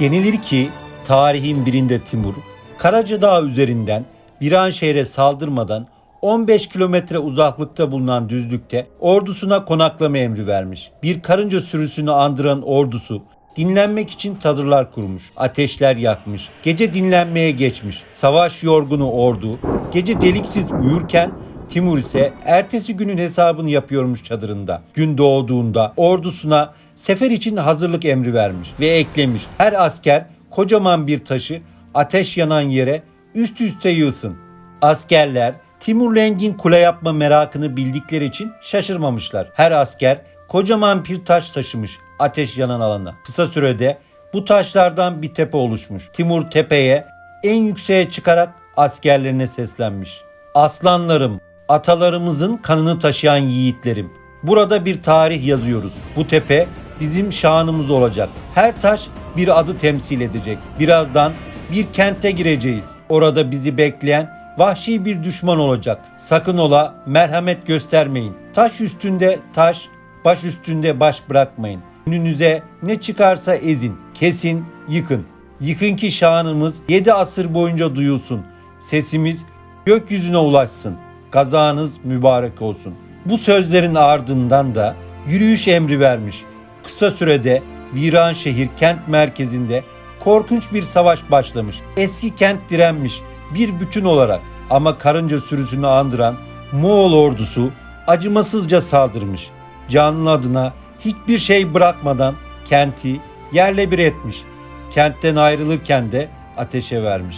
Denilir ki tarihin birinde Timur, Karacadağ üzerinden Viranşehir'e saldırmadan 15 kilometre uzaklıkta bulunan düzlükte ordusuna konaklama emri vermiş. Bir karınca sürüsünü andıran ordusu dinlenmek için çadırlar kurmuş, ateşler yakmış, gece dinlenmeye geçmiş. Savaş yorgunu ordu gece deliksiz uyurken Timur ise ertesi günün hesabını yapıyormuş çadırında. Gün doğduğunda ordusuna sefer için hazırlık emri vermiş ve eklemiş. Her asker kocaman bir taşı ateş yanan yere üst üste yığsın. Askerler Timur Leng'in kule yapma merakını bildikleri için şaşırmamışlar. Her asker kocaman bir taş taşımış ateş yanan alana. Kısa sürede bu taşlardan bir tepe oluşmuş. Timur tepeye en yükseğe çıkarak askerlerine seslenmiş. Aslanlarım, atalarımızın kanını taşıyan yiğitlerim. Burada bir tarih yazıyoruz. Bu tepe bizim şanımız olacak. Her taş bir adı temsil edecek. Birazdan bir kente gireceğiz. Orada bizi bekleyen vahşi bir düşman olacak. Sakın ola merhamet göstermeyin. Taş üstünde taş, baş üstünde baş bırakmayın. Önünüze ne çıkarsa ezin, kesin, yıkın. Yıkın ki şanımız yedi asır boyunca duyulsun. Sesimiz gökyüzüne ulaşsın. Kazanız mübarek olsun. Bu sözlerin ardından da yürüyüş emri vermiş. Kısa sürede Viranşehir kent merkezinde korkunç bir savaş başlamış. Eski kent direnmiş bir bütün olarak ama karınca sürüsünü andıran Moğol ordusu acımasızca saldırmış. Canlı adına hiçbir şey bırakmadan kenti yerle bir etmiş. Kentten ayrılırken de ateşe vermiş.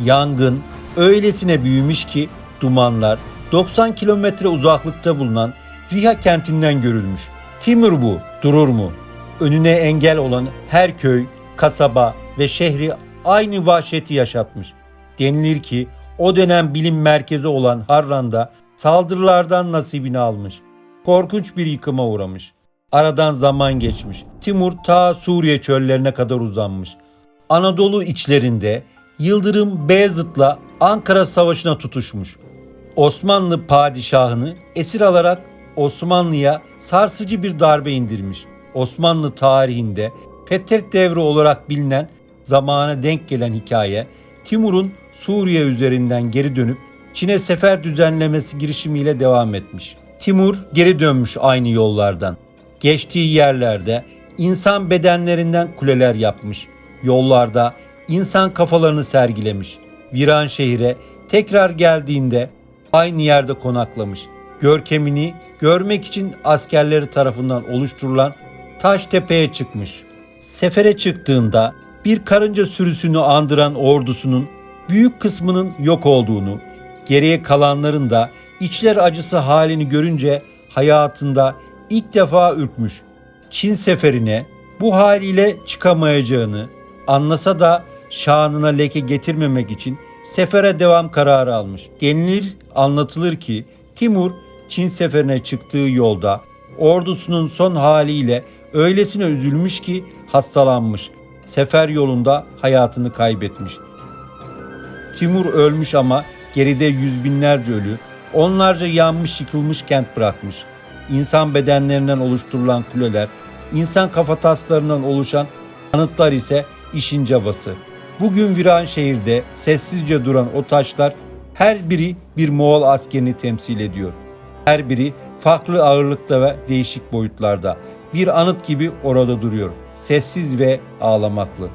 Yangın öylesine büyümüş ki dumanlar 90 kilometre uzaklıkta bulunan Riha kentinden görülmüş. Timur bu, durur mu? Önüne engel olan her köy, kasaba ve şehri aynı vahşeti yaşatmış. Denilir ki o dönem bilim merkezi olan Harran'da saldırılardan nasibini almış. Korkunç bir yıkıma uğramış. Aradan zaman geçmiş. Timur ta Suriye çöllerine kadar uzanmış. Anadolu içlerinde Yıldırım Beyazıt'la Ankara Savaşı'na tutuşmuş. Osmanlı padişahını esir alarak Osmanlı'ya sarsıcı bir darbe indirmiş. Osmanlı tarihinde Fetret devri olarak bilinen zamana denk gelen hikaye Timur'un Suriye üzerinden geri dönüp Çin'e sefer düzenlemesi girişimiyle devam etmiş. Timur geri dönmüş aynı yollardan. Geçtiği yerlerde insan bedenlerinden kuleler yapmış. Yollarda insan kafalarını sergilemiş. Viran şehire tekrar geldiğinde aynı yerde konaklamış. Görkemini görmek için askerleri tarafından oluşturulan taş tepeye çıkmış. Sefere çıktığında bir karınca sürüsünü andıran ordusunun büyük kısmının yok olduğunu, geriye kalanların da içler acısı halini görünce hayatında ilk defa ürkmüş. Çin seferine bu haliyle çıkamayacağını anlasa da şanına leke getirmemek için sefere devam kararı almış. Denilir, anlatılır ki Timur Çin seferine çıktığı yolda ordusunun son haliyle öylesine üzülmüş ki hastalanmış. Sefer yolunda hayatını kaybetmiş. Timur ölmüş ama geride yüz binlerce ölü, onlarca yanmış yıkılmış kent bırakmış. İnsan bedenlerinden oluşturulan kuleler, insan kafataslarından oluşan anıtlar ise işin cabası. Bugün viran şehirde sessizce duran o taşlar her biri bir Moğol askerini temsil ediyor. Her biri farklı ağırlıkta ve değişik boyutlarda. Bir anıt gibi orada duruyor. Sessiz ve ağlamaklı.